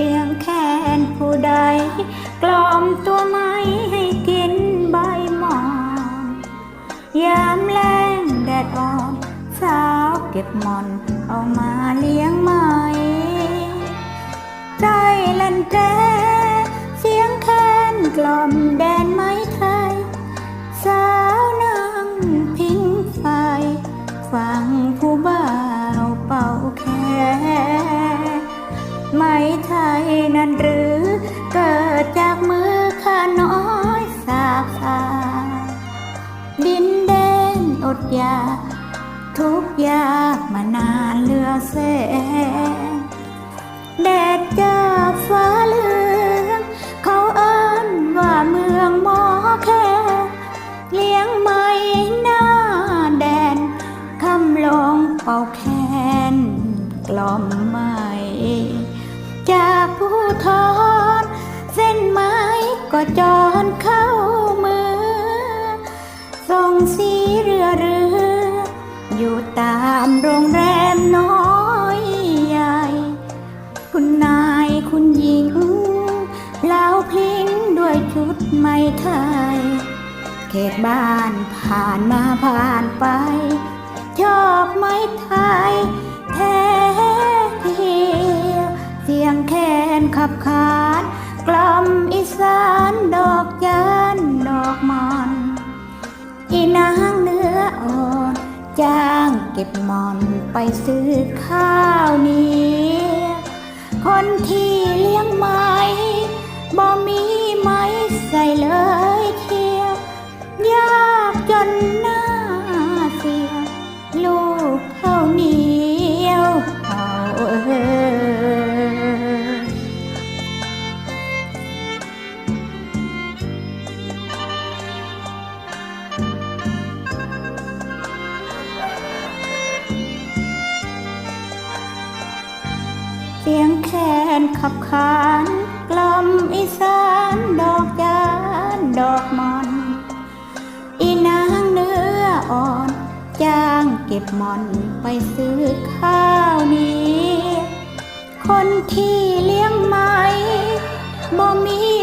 พียงแค้นผู้ใด กล่อมตัวไม้ให้กินใบหมอนยามแรงแดดอ่อนสาวเก็บหมอนเอามาเลี้ยงไหมใจลันแจเสียงแค้นกล่อมแดนไม้ไทย สาวนางพิงไฟฟังผู้บ่าวเป่าแคน ไม้ไทยนั้นหรือ เกิดจากมือข้าน้อยสากสาดินแดนอดอยากทุกยากมานานเลือแสแดดจ้าฟ้าเล ก็จอนเข้ามือส่งสีเรือเรือ อยู่ตามโรงแรมน้อยใหญ่ คุณนายคุณหญิงเล่าพลิ้งด้วยชุดไหมไทย เขตบ้านผ่านมาผ่านไป ชอบไหมไทย จ้างเก็บมอนไปซื้อข้าวเหนียวคนที่เลี้ยงไม้ เสียงแคนขับขานกล่อมอีสานดอกยานดอกมอน อีนางเนื้ออ่อนจ้างเก็บหมอนไปซื้อข้าวนี้ คนที่เลี้ยงไม้บ่มี